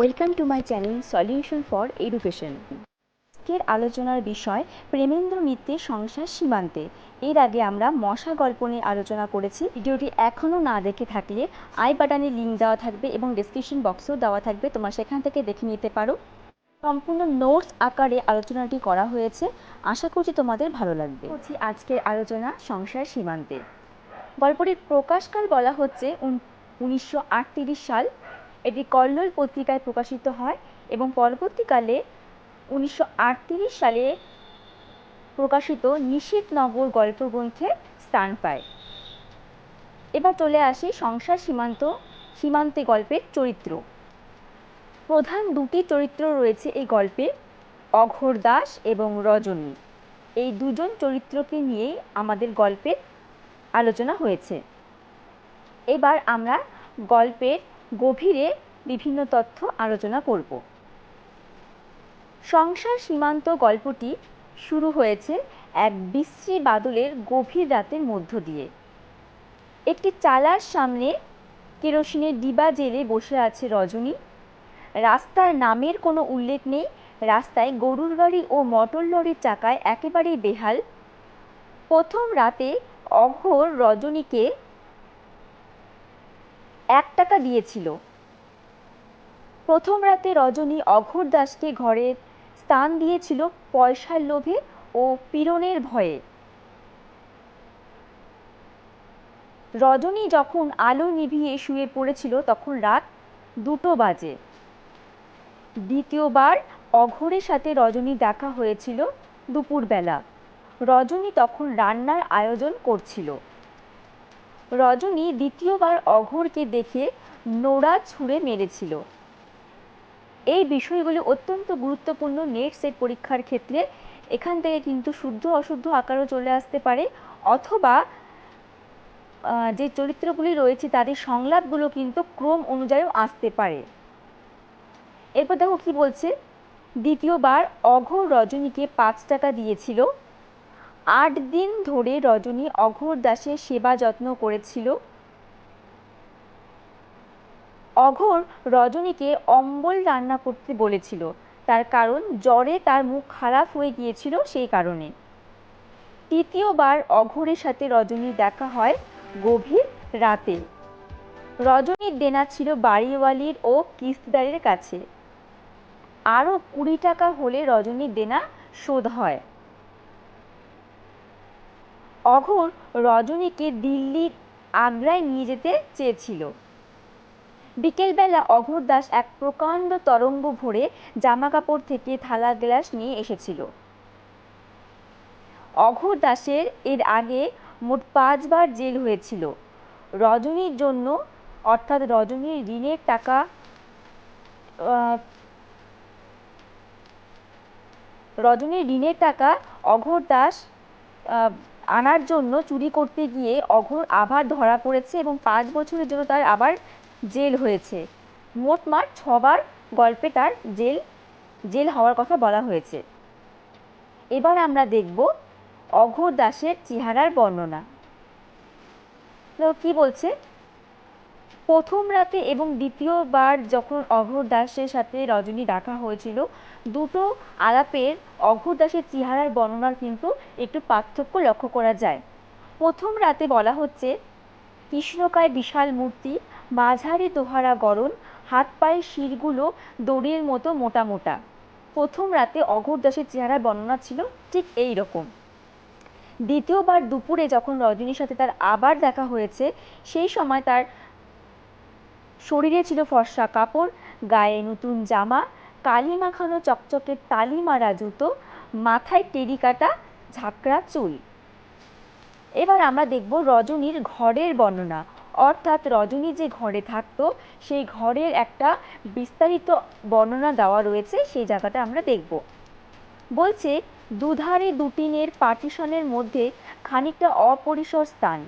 Welcome to my channel solution for education আজকের আলোচনার বিষয় প্রেমেন্দ্র মিত্রের সংসার সীমান্তে। এর আগে আমরা মশা গল্প নিয়ে আলোচনা করেছি। ভিডিওটি এখনও না দেখে থাকলে আই বাটনে লিঙ্ক দেওয়া থাকবে এবং ডিসক্রিপশন বক্সেও দেওয়া থাকবে। তোমরা সেখান থেকে দেখে নিতে পারো। সম্পূর্ণ নোটস আকারে আলোচনাটি করা হয়েছে। আশা করছি তোমাদের ভালো লাগবে। হচ্ছে আজকের আলোচনা সংসার সীমান্তে। গল্পটির প্রকাশকাল বলা হচ্ছে উনিশশো আটত্রিশ সাল। এটি কল্লোল পত্রিকায় প্রকাশিত হয় এবং পরবর্তীকালে উনিশশো আটত্রিশ সালে প্রকাশিত নিশীথনগর গল্পগ্রন্থে স্থান পায়। এবার চলে আসি সংসার সীমান্ত, সীমান্তে গল্পের চরিত্র। প্রধান দুটি চরিত্র রয়েছে এই গল্পে, অঘোর দাস এবং রজনী। এই দুজন চরিত্রকে নিয়েই আমাদের গল্পের আলোচনা হয়েছে। এবার আমরা গল্পের গভীরে বিভিন্ন তথ্য আলোচনা করব। সংসার সীমান্ত গল্পটি শুরু হয়েছে এক বিশ্রী বাদলের গভীর রাতের মধ্য দিয়ে। একটি চালার সামনে কেরোসিনের ডিবা জেলে বসে আছে রজনী। রাস্তার নামের কোনো উল্লেখ নেই, রাস্তায় গরুর গাড়ি ও মোটর লরির চাকায় একেবারেই বেহাল। প্রথম রাতে অঘোর রজনীকে এক টাকা দিয়েছিল। প্রথম রাতে রজনী অঘোর দাসকে ঘরের স্থান দিয়েছিল পয়সার লোভে ও পীড়নের ভয়ে। রজনী যখন আলো নিভিয়ে শুয়ে পড়েছিল তখন রাত দুটো বাজে। দ্বিতীয়বার অঘোরের সাথে রজনী দেখা হয়েছিল দুপুরবেলা। রজনী তখন রান্নার আয়োজন করছিল। রজনী দ্বিতীয়বার অঘোরকে দেখে নোড়া ছুঁড়ে মেরেছিল। এই বিষয়গুলি অত্যন্ত গুরুত্বপূর্ণ নেট সেট পরীক্ষার ক্ষেত্রে। এখান থেকে কিন্তু শুদ্ধ অশুদ্ধ আকারও চলে আসতে পারে। অথবা যে চরিত্রগুলি রয়েছে, তাদের সংলাপগুলো কিন্তু ক্রম অনুযায়ীও আসতে পারে। এরপর দেখো কি বলছে। দ্বিতীয়বার অঘোর রজনীকে পাঁচ টাকা দিয়েছিল। আট দিন ধরে রজনী অঘোর দাসের সেবা যত্ন করেছিল। অঘোর রজনীকে অম্বল রান্না করতে বলেছিল। তার কারণ, জ্বরে তার মুখ খারাপ হয়ে গিয়েছিল সেই কারণে। তৃতীয়বার অঘোরের সাথে রজনীর দেখা হয় গভীর রাতে। রজনীর দেনা ছিল বাড়িওয়ালির ও কিস্তিদারের কাছে। আরও কুড়ি টাকা হলে রজনীর দেনা শোধ হয়। অঘোর রজনীকে দিল্লির আগ্রায় নিয়ে যেতে চেয়েছিল। বিকেলবেলা অঘোর দাস এক প্রকাণ্ড তরঙ্গ ভরে জামা কাপড় থেকে থালা গ্লাস নিয়ে এসেছিল। অঘোর দাসের এর আগে মোট পাঁচবার জেল হয়েছিল। রজনীর জন্য, অর্থাৎ রজনীর ঋণের টাকা রজনীর ঋণের টাকা অঘোর দাস আনার জন্য চুরি করতে গিয়ে অঘোর আবার ধরা পড়েছে এবং পাঁচ বছরের জন্য তার আবার জেল হয়েছে। মোটমাট ছবার গল্পে তার জেল জেল হওয়ার কথা বলা হয়েছে। এবার আমরা দেখব অঘোর দাসের চেহারার বর্ণনা। তো কী বলছে? প্রথম রাতে এবং দ্বিতীয়বার যখন অঘোর দাসের সাথে রজনী দেখা হয়েছিল, দুটো আলাপের অঘোর দাসের চেহারার বর্ণনার কিন্তু একটু পার্থক্য লক্ষ্য করা যায়। প্রথম রাতে বলা হচ্ছে, কৃষ্ণকায় বিশাল মূর্তি, মাঝারি দোহারা গড়ন হাত পায়ের শিরগুলো দড়ির মতো মোটা মোটা। প্রথম রাতে অঘোর দাসের চেহারার বর্ণনা ছিল ঠিক এই রকম। দ্বিতীয়বার দুপুরে যখন রজনীর সাথে তার আবার দেখা হয়েছে, সেই সময় তার শরীরে ছিল ফর্সা কাপড়, গায়ে নতুন জামা, কালি মাখানো চকচকে তালি মারা জুতো, মাথায় টেরিকাটা ঝাঁকড়া চুল। এবার আমরা দেখব রজনীর ঘরের বর্ণনা। অর্থাৎ রজনী যে ঘরে থাকতো, সেই ঘরের একটা বিস্তারিত বর্ণনা দেওয়া রয়েছে, সেই জায়গাটা আমরা দেখব। বলছে, দুধারে দুটিনের পার্টিশনের মধ্যে খানিকটা অপরিসর স্থান।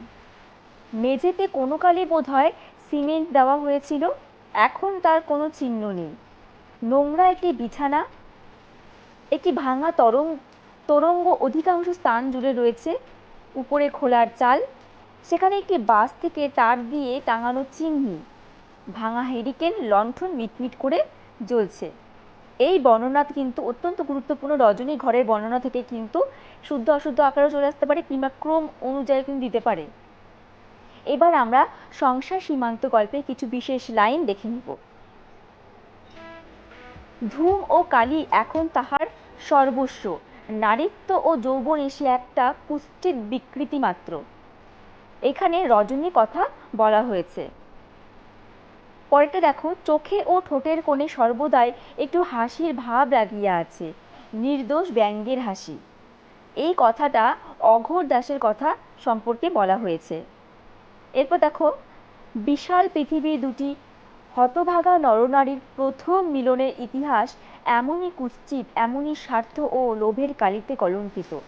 মেঝেতে কোনো কালে বোধ হয় সিমেন্ট দেওয়া হয়েছিল, এখন তার কোনো চিহ্ন নেই। নোংরা একটি বিছানা, একটি ভাঙা তরঙ্গ, তোরঙ্গ অধিকাংশ স্থান জুড়ে রয়েছে উপরে খোলার চাল, সেখানে একটি বাস থেকে তার দিয়ে টাঙানো চিমনি, ভাঙা হেরিকেন, লণ্ঠন মিটমিট করে জ্বলছে। এই বর্ণনা কিন্তু অত্যন্ত গুরুত্বপূর্ণ। রজনী ঘরের বর্ণনা থেকে কিন্তু শুদ্ধ অশুদ্ধ আকারেও চলে আসতে পারে, কিংবা ক্রম অনুযায়ী কিন্তু দিতে পারে। এবার আমরা সংসার সীমান্ত গল্পের কিছু বিশেষ লাইন দেখে নিব। ধূম ও কালী এখন তাহার সর্বস্ব, নারীত্ব ও যৌবন এসে একটা কুষ্ঠিত বিকৃতি মাত্র। এখানে রজনী কথা বলা হয়েছে। পরেরটা দেখো, চোখে ও ঠোঁটের কোণে সর্বদাই একটু হাসির ভাব লাগিয়া আছে, নির্দোষ ব্যঙ্গের হাসি। এই কথাটা অঘোর দাসের কথা সম্পর্কে বলা হয়েছে। এরপর দেখো, বিশাল পৃথিবী দুটি হতভাগা নরনারীর প্রথম মিলনের ইতিহাস এমনই কুৎসিত, এমনই স্বার্থ ও লোভের কালিতে কলঙ্কিত।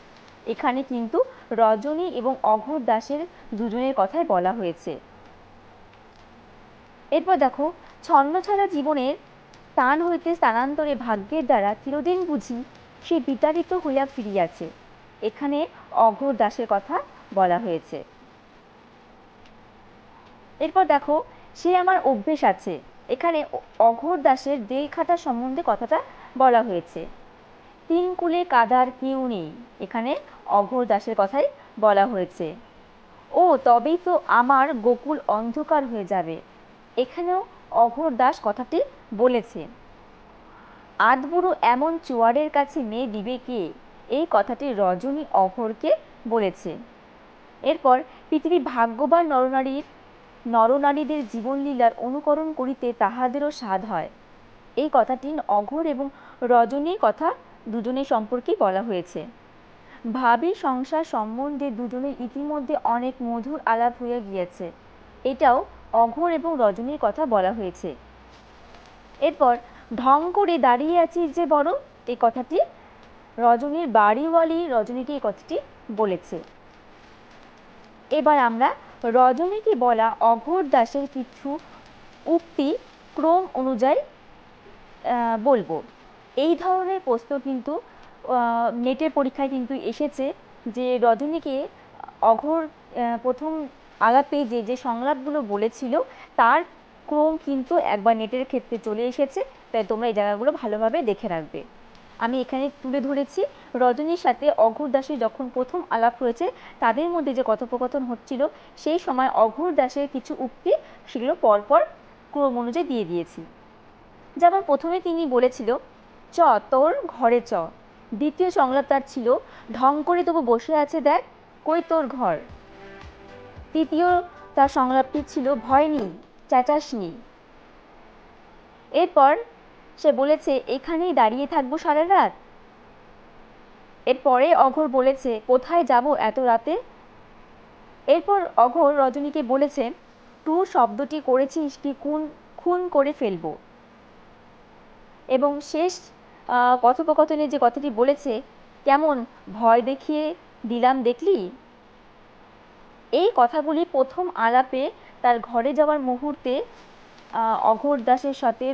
এখানে কিন্তু রজনী এবং অঘোর দাসের দুজনের কথাই বলা হয়েছে। এরপর দেখো, ছন্নছাড়া জীবনের টান হইতে স্থানান্তরে ভাগ্যের দ্বারা চিরদিন বুঝি সে বিতাড়িত হইয়া ফিরিয়াছে। এখানে অঘোর দাসের কথা বলা হয়েছে। এরপর দেখো, সে আমার অভ্যেস আছে। এখানে অঘোর দাসের দেহ খাটা সম্বন্ধে কথাটা বলা হয়েছে। তিন কুলে কাদার কেউ নেই, এখানে অঘোর দাসের কথাই বলা হয়েছে। ও, তবেই তো আমার গোকুল অন্ধকার হয়ে যাবে। এখানেও অঘোর দাস কথাটি বলেছে। আধবুড়ো এমন চুয়ারের কাছে মেয়ে দিবে কে? এই কথাটি রজনী অঘোরকে বলেছে। এরপর পৃথিবীর ভাগ্যবান নরনারীর নরনারীদের জীবনলীলার অনুকরণ করিতে তাহাদেরও স্বাদ হয়। এই কথাটি অঘোর এবং রজনীর কথা দুজনের সম্পর্কেই বলা হয়েছে। ভাবি সংসার সম্বন্ধে দুজনের ইতিমধ্যে অনেক মধুর আলাপ হইয়া গিয়েছে। এটাও অঘোর এবং রজনীর কথা বলা হয়েছে। এরপর ঢং করে দাঁড়িয়ে আছি যে বড় এই কথাটি রজনীর বাড়িওয়ালি রজনীকে এই কথাটি বলেছে। এবার আমরা রজনীকে বলা অঘোর দাসের কিছু উক্তি ক্রম অনুযায়ী বলব। এই ধরনের প্রশ্ন কিন্তু নেটের পরীক্ষায় কিন্তু এসেছে যে রজনীকে অঘোর প্রথম আলাপে যে যে সংলাপগুলো বলেছিল, তার ক্রম কিন্তু একবার নেটের ক্ষেত্রে চলে এসেছে। তাই তোমরা এই জায়গাগুলো ভালোভাবে দেখে রাখবে। আমি এখানে তুলে ধরেছি। রজনীর সাথে অঘোর দাসের যখন প্রথম আলাপ হয়েছে, তাদের মধ্যে যে কথোপকথন হচ্ছিল, সেই সময় অঘোর দাসের কিছু উক্তি সেগুলো পরপর ক্রম অনুযায়ী দিয়ে দিয়েছি। যেমন প্রথমে তিনি বলেছিল, চ, তোর ঘরে চ। দ্বিতীয় সংলাপ তার ছিল, ঢং করে তবু বসে আছে দেখ, কই তোর ঘর? তৃতীয় তার সংলাপটি ছিল, ভয় নেই চেঁচাসনি এরপর সে বলেছে, এখানেই দাঁড়িয়ে থাকব সারা রাত? এরপরে অঘোর বলেছে, কোথায় যাব এত রাতে? এরপর অঘোর রজনীকে বলেছে টু শব্দটি করেছিস কি খুন খুন করে ফেলব? এবং শেষ কথোপকথনে যে কথাটি বলেছে, কেমন ভয় দেখিয়ে দিলাম দেখলি? এই কথাগুলি প্রথম আলাপে তার ঘরে যাওয়ার মুহূর্তে অঘোর দাসের সাথে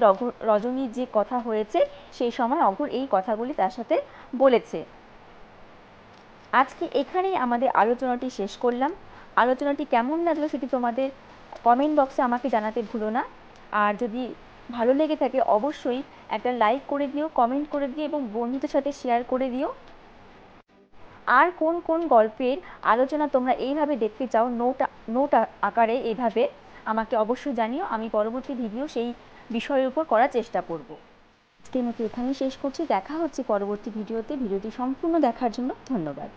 রজনীর যে কথা হয়েছে, সেই সময় অঘোর এই কথাগুলি তার সাথে বলেছে। আজকে এখানেই আমাদের আলোচনাটি শেষ করলাম। আলোচনাটি কেমন লাগল সেটি তোমাদের কমেন্ট বক্সে আমাকে জানাতে ভুলো না। আর যদি ভালো লেগে থাকে, অবশ্যই একটা লাইক করে দিও কমেন্ট করে দিও এবং বন্ধুদের সাথে শেয়ার করে দিও। আর কোন কোন গল্পের আলোচনা তোমরা এইভাবে দেখতে চাও নোট নোট আকারে এইভাবে আমাকে অবশ্যই জানিও, আমি পরবর্তী ভিডিও সেই বিষয়ের উপর করার চেষ্টা করব। আজকের মতো এখানেই শেষ করছি। দেখা হচ্ছে পরবর্তী ভিডিওতে ভিডিওটি সম্পূর্ণ দেখার জন্য ধন্যবাদ।